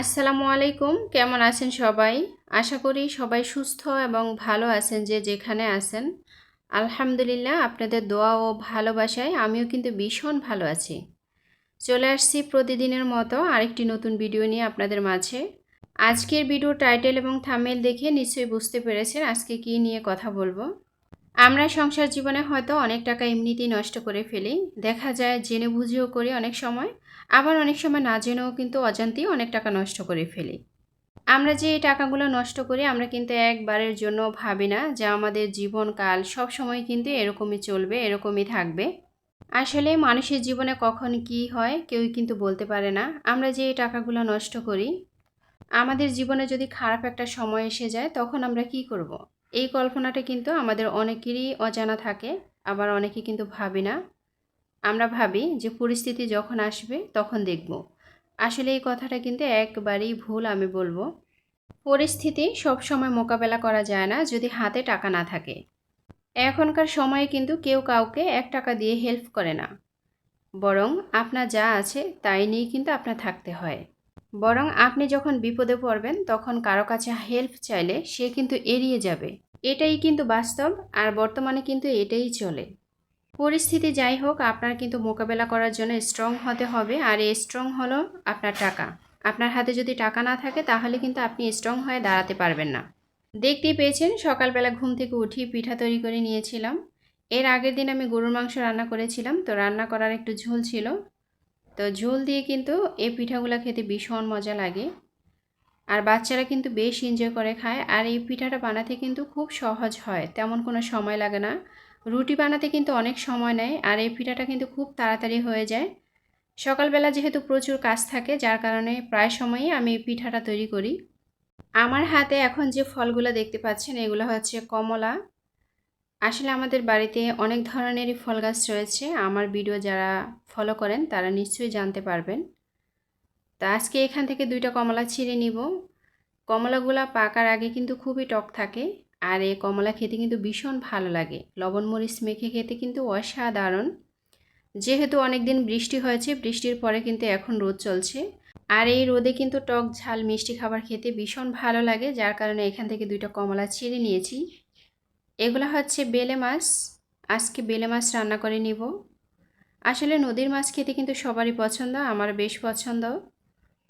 আসসালামু আলাইকুম, কেমন আছেন সবাই? আশা করি সবাই সুস্থ এবং ভালো আছেন যে যেখানে আছেন। আলহামদুলিল্লাহ, আপনাদের দোয়া ও ভালোবাসায় আমিও কিন্তু ভীষণ ভালো আছি। চলে আসছি প্রতিদিনের মতো আরেকটি নতুন ভিডিও নিয়ে আপনাদের মাঝে। আজকের ভিডিও টাইটেল এবং থামেল দেখে নিশ্চয়ই বুঝতে পেরেছেন আজকে কি নিয়ে কথা বলব। আমরা সংসার জীবনে হয়তো অনেক টাকা এমনিতেই নষ্ট করে ফেলি। দেখা যায়, জেনে বুঝেও করি অনেক সময়। আবার অনেক সময় না জেনেও কিন্তু অজান্তেই অনেক টাকা নষ্ট করে ফেলি। আমরা যে এই টাকাগুলো নষ্ট করি, আমরা কিন্তু একবারের জন্য ভাবি না যে আমাদের জীবনকাল সব সময় কিন্তু এরকমই চলবে, এরকমই থাকবে। আসলে মানুষের জীবনে কখন কি হয় কেউই কিন্তু বলতে পারে না। আমরা যে এই টাকাগুলো নষ্ট করি, আমাদের জীবনে যদি খারাপ একটা সময় এসে যায়, তখন আমরা কি করব। এই কল্পনাটা কিন্তু আমাদের অনেকেরই অজানা থাকে, আবার অনেকে কিন্তু ভাবি না। আমরা ভাবি যে পরিস্থিতি যখন আসবে তখন দেখব। আসলে এই কথাটা কিন্তু একবারেই ভুল আমি বলব। পরিস্থিতি সব সময় মোকাবেলা করা যায় না যদি হাতে টাকা না থাকে। এখনকার সময়ে কিন্তু কেউ কাউকে এক টাকা দিয়ে হেল্প করে না। বরং আপনার যা আছে তাই নিয়ে কিন্তু আপনার থাকতে হয়। বরং আপনি যখন বিপদে পড়বেন তখন কারও কাছে হেল্প চাইলে সে কিন্তু এড়িয়ে যাবে। এটাই কিন্তু বাস্তব আর বর্তমানে কিন্তু এটাই চলে। পরিস্থিতি যাই হোক, আপনার কিন্তু মোকাবেলা করার জন্য স্ট্রং হতে হবে। আর এই স্ট্রং হলো আপনার টাকা। আপনার হাতে যদি টাকা না থাকে, তাহলে কিন্তু আপনি স্ট্রং হয়ে দাঁড়াতে পারবেন না। দেখতেই পেয়েছেন, সকালবেলা ঘুম থেকে উঠি পিঠা তৈরি করে নিয়েছিলাম। এর আগের দিন আমি গরুর মাংস রান্না করেছিলাম, তো রান্না করার একটু ঝোল ছিল। তো ঝোল দিয়ে কিন্তু এই পিঠাগুলো খেতে ভীষণ মজা লাগে। আর বাচ্চারা কিন্তু বেশ এনজয় করে খায়। আর এই পিঠাটা বানাতে কিন্তু খুব সহজ হয়, তেমন কোনো সময় লাগে না। রুটি বানাতে কিন্তু অনেক সময় নেয় আর এই পিঠাটা কিন্তু খুব তাড়াতাড়ি হয়ে যায়। সকালবেলা যেহেতু প্রচুর কাজ থাকে, যার কারণে প্রায় সময়ই আমি পিঠাটা তৈরি করি। আমার হাতে এখন যে ফলগুলো দেখতে পাচ্ছেন, এগুলো হচ্ছে কমলা। আসলে আমাদের বাড়িতে অনেক ধরনেরই ফল গাছ রয়েছে। আমার ভিডিও যারা ফলো করেন, তারা নিশ্চয়ই জানতে পারবেন। তা আজকে এখান থেকে দুইটা কমলা ছিঁড়ে নিব। কমলাগুলা পাকার আগে কিন্তু খুবই টক থাকে। আর এই কমলা খেতে কিন্তু ভীষণ ভালো লাগে। লবণ মরিচ মেখে খেতে কিন্তু অসাধারণ। যেহেতু অনেক দিন বৃষ্টি হয়েছে, বৃষ্টির পরে কিন্তু এখন রোদ চলছে। আর এই রোদে কিন্তু টক ঝাল, মিষ্টি খাবার খেতে ভীষণ ভালো লাগে, যার কারণে এখান থেকে দুইটা কমলা ছিঁড়ে নিয়েছি। এগুলো হচ্ছে বেলে মাছ। আজকে বেলে মাছ রান্না করে নিব। আসলে নদীর মাছ খেতে কিন্তু সবারই পছন্দ, আমার বেশ পছন্দ।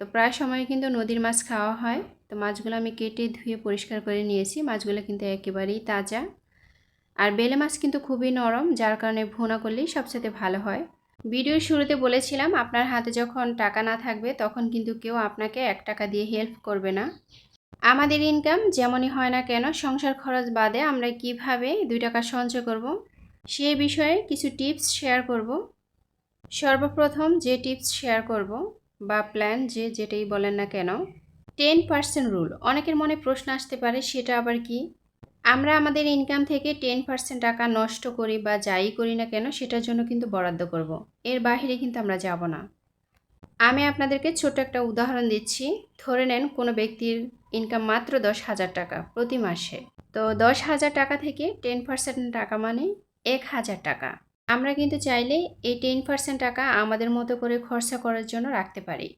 তো প্রায় সময় কিন্তু নদীর মাছ খাওয়া হয়। তো মাছগুলো আমি কেটে ধুয়ে পরিষ্কার করে নিয়েছি। মাছগুলো কিন্তু একেবারেই তাজা। আর বেলে মাছ কিন্তু খুবই নরম, যার কারণে ভুনা করলেই সবচেয়ে ভালো হয়। ভিডিওর শুরুতে বলেছিলাম, আপনার হাতে যখন টাকা না থাকবে, তখন কিন্তু কেউ আপনাকে এক টাকা দিয়ে হেল্প করবে না। আমাদের ইনকাম যেমনই হয় না কেন, সংসার খরচ বাদে আমরা কীভাবে দুই টাকা সঞ্চয় করব সেই বিষয়ে কিছু টিপস শেয়ার করব। সর্বপ্রথম যে টিপস শেয়ার করব, বা প্ল্যান যে যেটাই বলেন না কেন টেন পার্সেন্ট রুল অনেকের মনে প্রশ্ন আসতে পারে, সেটা আবার কি? আমরা আমাদের ইনকাম থেকে টেন পার্সেন্ট টাকা নষ্ট করি বা যাই করি না কেন, সেটার জন্য কিন্তু বরাদ্দ করব। এর বাহিরে কিন্তু আমরা যাব না। আমি আপনাদেরকে ছোট একটা উদাহরণ দিচ্ছি। ধরে নেন কোনো ব্যক্তির ইনকাম মাত্র দশ হাজার টাকা প্রতি মাসে। তো দশ হাজার টাকা থেকে টেন পার্সেন্ট টাকা মানে এক হাজার টাকা। আমরা কিন্তু চাইলে এই টেন পার্সেন্ট টাকা আমাদের মতো করে খরচা করার জন্য রাখতে পারি।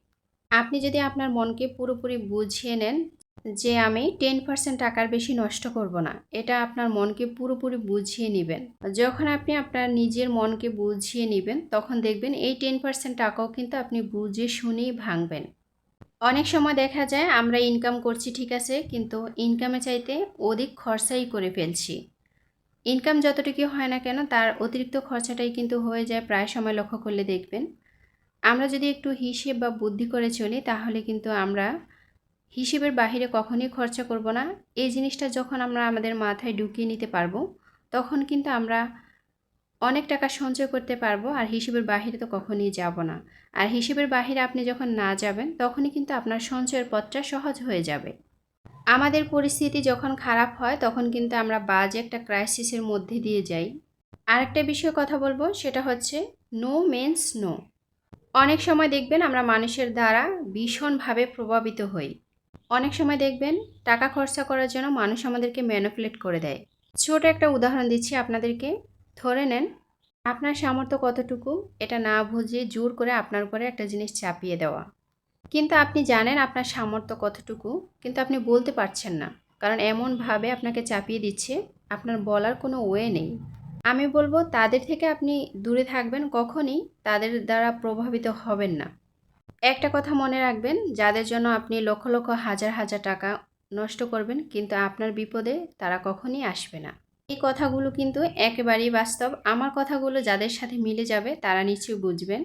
আপনি যদি আপনার মনকে পুরোপুরি বুঝিয়ে নেন যে আমি টেন পার্সেন্ট টাকার বেশি নষ্ট করব না, এটা আপনার মনকে পুরোপুরি বুঝিয়ে নেবেন। যখন আপনি আপনার নিজের মনকে বুঝিয়ে নেবেন, তখন দেখবেন এই টেন পার্সেন্ট টাকাও কিন্তু আপনি বুঝে শুনেই ভাঙবেন। অনেক সময় দেখা যায় আমরা ইনকাম করছি, ঠিক আছে, কিন্তু ইনকামে চাইতে অধিক খরচাই করে ফেলছি। ইনকাম যতটুকু হয় না কেন, তার অতিরিক্ত খরচাটাই কিন্তু হয়ে যায়, প্রায় সময় লক্ষ্য করলে দেখবেন। আমরা যদি একটু হিসেব বা বুদ্ধি করে চলি, তাহলে কিন্তু আমরা হিসেবের বাহিরে কখনই খরচা করব না। এই জিনিসটা যখন আমরা আমাদের মাথায় ঢুকিয়ে নিতে পারব, তখন কিন্তু আমরা অনেক টাকা সঞ্চয় করতে পারব, আর হিসেবের বাহিরে তো কখনই যাব না। আর হিসেবের বাহিরে আপনি যখন না যাবেন, তখনই কিন্তু আপনার সঞ্চয়ের পথটা সহজ হয়ে যাবে। আমাদের পরিস্থিতি যখন খারাপ হয়, তখন কিন্তু আমরা বাজে একটা ক্রাইসিসের মধ্যে দিয়ে যাই। আরেকটা বিষয়ে কথা বলব, সেটা হচ্ছে নো মেন্স নো অনেক সময় দেখবেন আমরা মানুষের দ্বারা ভীষণভাবে প্রভাবিত হই। অনেক সময় দেখবেন টাকা খরচা করার জন্য মানুষ আমাদেরকে ম্যানুপুলেট করে দেয়। ছোট একটা উদাহরণ দিচ্ছি আপনাদেরকে। ধরে নেন, আপনার সামর্থ্য কতটুকু এটা না বুঝে জোর করে আপনার উপরে একটা জিনিস চাপিয়ে দেওয়া। কিন্তু আপনি জানেন আপনার সামর্থ্য কতটুকু, কিন্তু আপনি বলতে পারছেন না। কারণ এমনভাবে আপনাকে চাপিয়ে দিচ্ছে, আপনার বলার কোনো ওয়ে নেই। আমি বলব তাদের থেকে আপনি দূরে থাকবেন, কখনই তাদের দ্বারা প্রভাবিত হবেন না। একটা কথা মনে রাখবেন, যাদের জন্য আপনি লক্ষ লক্ষ হাজার হাজার টাকা নষ্ট করবেন, কিন্তু আপনার বিপদে তারা কখনই আসবে না। এই কথাগুলো কিন্তু একেবারেই বাস্তব। আমার কথাগুলো যাদের সাথে মিলে যাবে, তারা নিশ্চয়ই বুঝবেন।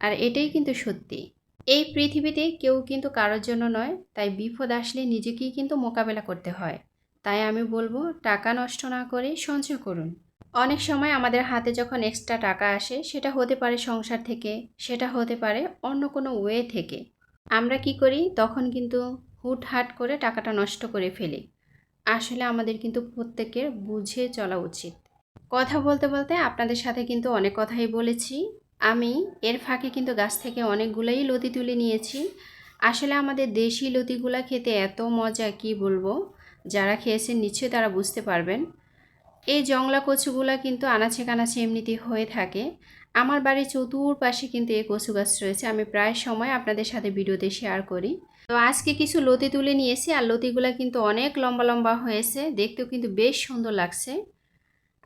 আর এটাই কিন্তু সত্যি। এই পৃথিবীতে কেউ কিন্তু কারোর জন্য নয়, তাই বিপদ আসলে নিজেকেই কিন্তু মোকাবেলা করতে হয়। তাই আমি বলব, টাকা নষ্ট না করে সঞ্চয় করুন। অনেক সময় আমাদের হাতে যখন এক্সট্রা টাকা আসে, সেটা হতে পারে সংসার থেকে, সেটা হতে পারে অন্য কোনো ওয়ে থেকে। আমরা কি করি? তখন কিন্তু হুটহাট করে টাকাটা নষ্ট করে ফেলি। আসলে আমাদের কিন্তু প্রত্যেকের বুঝে চলা উচিত। কথা বলতে বলতে আপনাদের সাথে কিন্তু অনেক কথাই বলেছি। আমি এর ফাঁকে কিন্তু গাছ থেকে অনেকগুলোই লতি তুলে নিয়েছি। আসলে আমাদের দেশি লতিগুলা খেতে এত মজা, কি বলব? যারা খেয়েছেন নিশ্চয়ই তারা বুঝতে পারবেন। এই জংলা কচুগুলা কিন্তু আনাচে কানাচে এমনিতেই হয়ে থাকে। আমার বাড়ির চতুর্পাশে কিন্তু এই কচু গাছ রয়েছে। আমি প্রায় সময় আপনাদের সাথে ভিডিওতে শেয়ার করি। তো আজকে কিছু লতি তুলে নিয়েছি আর লতিগুলা কিন্তু অনেক লম্বা লম্বা হয়েছে। দেখতেও কিন্তু বেশ সুন্দর লাগছে।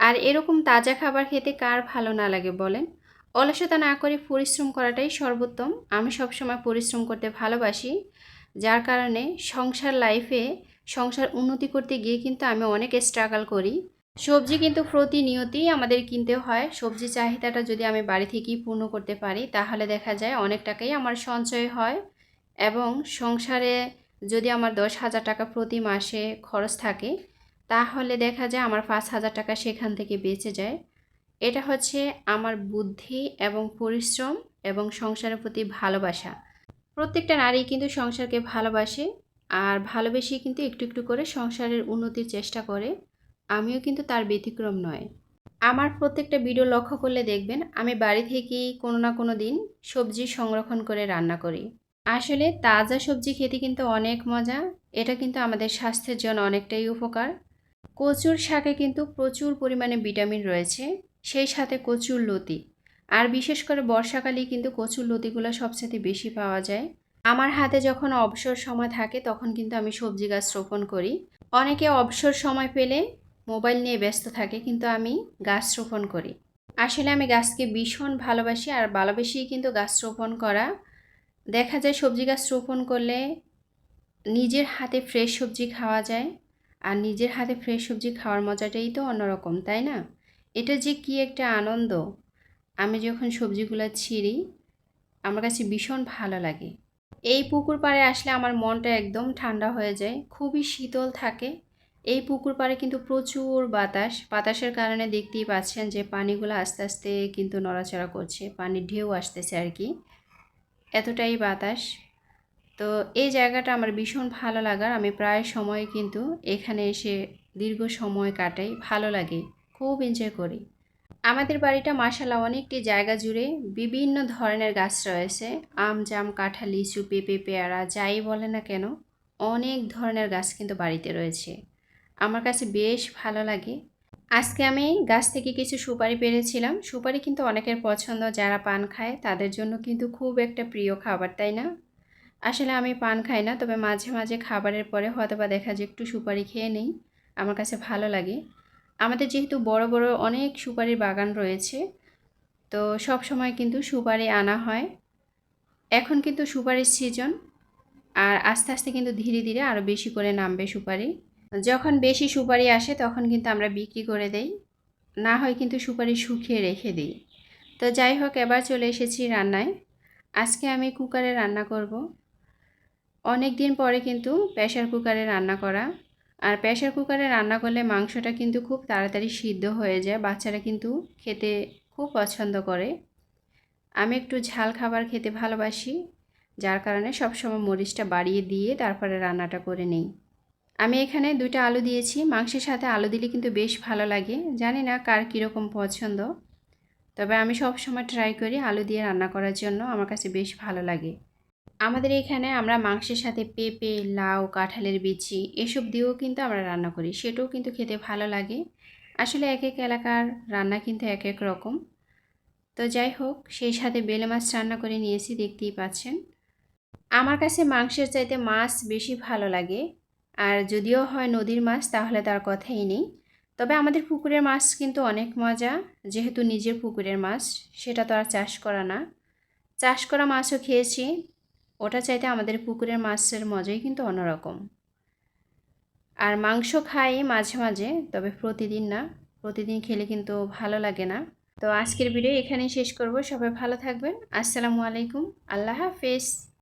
আর এরকম তাজা খাবার খেতে কার ভালো না লাগে বলেন? অলসতা না করে পরিশ্রম করাটাই সর্বোত্তম। আমি সবসময় পরিশ্রম করতে ভালোবাসি। যার কারণে সংসার লাইফে সংসার উন্নতি করতে গিয়ে কিন্তু আমি অনেক স্ট্রাগল করি। সবজি কিন্তু প্রতিনিয়তই আমাদের কিনতে হয়। সবজি চাহিদাটা যদি আমি বাড়ি থেকেই পূর্ণ করতে পারি, তাহলে দেখা যায় অনেক টাকাই আমার সঞ্চয় হয় এবং সংসারে যদি আমার দশ হাজার টাকা প্রতি মাসে খরচ থাকে, তাহলে দেখা যায় আমার পাঁচ হাজার টাকা সেখান থেকে বেঁচে যায়। এটা হচ্ছে আমার বুদ্ধি এবং পরিশ্রম এবং সংসারের প্রতি ভালোবাসা। প্রত্যেকটা নারী কিন্তু সংসারকে ভালোবাসে আর ভালোবেসেই কিন্তু একটু একটু করে সংসারের উন্নতির চেষ্টা করে। আমিও কিন্তু তার ব্যতিক্রম নয়। আমার প্রত্যেকটা ভিডিও লক্ষ্য করলে দেখবেন, আমি বাড়ি থেকেই কোনো না কোনো দিন সবজি সংরক্ষণ করে রান্না করি। আসলে তাজা সবজি খেতে কিন্তু অনেক মজা, এটা কিন্তু আমাদের স্বাস্থ্যের জন্য অনেকটাই উপকার। কচুর শাকে কিন্তু প্রচুর পরিমাণে ভিটামিন রয়েছে, সেই সাথে কচুর লতি। আর বিশেষ করে বর্ষাকালেই কিন্তু কচুর লতিগুলো সবচেয়ে বেশি পাওয়া যায়। আমার হাতে যখন অবসর সময় থাকে, তখন কিন্তু আমি সবজি গাছ রোপণ করি। অনেকে অবসর সময় পেলে মোবাইল নিয়ে ব্যস্ত থাকে, কিন্তু আমি গাছ রোপণ করি। আসলে আমি গাছকে ভীষণ ভালোবাসি আর ভালোবেসেই কিন্তু গাছ রোপণ করা। দেখা যায় সবজি গাছ রোপণ করলে নিজের হাতে ফ্রেশ সবজি খাওয়া যায় আর নিজের হাতে ফ্রেশ সবজি খাওয়ার মজাটাই তো অন্যরকম, তাই না? এটা যে কি একটা আনন্দ। আমি যখন সবজিগুলো ছিঁড়ি, আমার কাছে ভীষণ ভালো লাগে। এই পুকুর পাড়ে আসলে আমার মনটা একদম ঠান্ডা হয়ে যায়, খুবই শীতল থাকে। এই পুকুর পাড়ে কিন্তু প্রচুর বাতাস। বাতাসের কারণে দেখতেই পাচ্ছেন যে পানিগুলো আস্তে আস্তে কিন্তু নড়াচড়া করছে, পানির ঢেউ আসতেছে আর কি। এতটাই বাতাস। তো এই জায়গাটা আমার ভীষণ ভালো লাগার। আমি প্রায় সময় কিন্তু এখানে এসে দীর্ঘ সময় কাটাই, ভালো লাগে, খুব এনজয় করি। আমাদের বাড়িটা মাসালা অনেকটি জায়গা জুড়ে বিভিন্ন ধরনের গাছ রয়েছে। আম, জাম, কাঁঠাল, লিচু, পেঁপে, পেয়ারা, যাই বলে না কেন, অনেক ধরনের গাছ কিন্তু বাড়িতে রয়েছে। আমার কাছে বেশ ভালো লাগে। আজকে আমি গাছ থেকে কিছু সুপারি পেরেছিলাম। সুপারি কিন্তু অনেকের পছন্দ, যারা পান খায় তাদের জন্য কিন্তু খুব একটা প্রিয় খাবার, তাই না? আসলে আমি পান খাই না, তবে মাঝে মাঝে খাবারের পরে হয়তো বা দেখা যায় একটু সুপারি খেয়ে নেই। আমার কাছে ভালো লাগে। আমাদের যেহেতু বড় বড় অনেক সুপারির বাগান রয়েছে, তো সব সময় কিন্তু সুপারি আনা হয়। এখন কিন্তু সুপারির সিজন আর আস্তে আস্তে কিন্তু ধীরে ধীরে আরও বেশি করে নামবে সুপারি। যখন বেশি সুপারি আসে তখন কিন্তু আমরা বিক্রি করে দেই। না হয় কিন্তু সুপারি শুকিয়ে রেখে দিই। তো যাই হোক, এবার চলে এসেছি রান্নায়। আজকে আমি কুকারে রান্না করব। অনেক দিন পরে কিন্তু প্রেশার কুকারে রান্না করা। আর প্রেশার কুকারে রান্না করলে মাংসটা কিন্তু খুব তাড়াতাড়ি সিদ্ধ হয়ে যায়। বাচ্চারা কিন্তু খেতে খুব পছন্দ করে। আমি একটু ঝাল খাবার খেতে ভালোবাসি। যার কারণে সবসময় মরিচটা বাড়িয়ে দিয়ে তারপরে রান্নাটা করে নিই। আমি এখানে দুইটা আলু দিয়েছি। মাংসের সাথে আলু দিলে কিন্তু বেশ ভালো লাগে। জানি না কার কীরকম পছন্দ। তবে আমি সব সময় ট্রাই করি আলু দিয়ে রান্না করার জন্য। আমার কাছে বেশ ভালো লাগে। আমাদের এখানে আমরা মাংসের সাথে পেঁপে, লাউ, কাঁঠালের বিচি এসব দিয়েও কিন্তু আমরা রান্না করি। সেটাও কিন্তু খেতে ভালো লাগে। আসলে এক এক এলাকার রান্না কিন্তু এক এক রকম। তো যাই হোক, সেই সাথে বেলে মাছ রান্না করে নিয়েছি, দেখতেই পাচ্ছেন। আমার কাছে মাংসের চাইতে মাছ বেশি ভালো লাগে। আর যদিও হয় নদীর মাছ, তাহলে তার কথাই নেই। তবে আমাদের পুকুরের মাছ কিন্তু অনেক মজা, যেহেতু নিজের পুকুরের মাছ, সেটা তো আর চাষ করা না। চাষ করা মাছও খেয়েছি, ওটা চাইতে আমাদের পুকুরের মাছের মজাই কিন্তু অন্যরকম। আর মাংস খাই মাঝে মাঝে, তবে প্রতিদিন না, প্রতিদিন খেলে কিন্তু ভালো লাগে না। তো আজকের ভিডিও এখানেই শেষ করব, সবাই ভালো থাকবেন, আসসালামু আলাইকুম, আল্লাহ হাফেজ।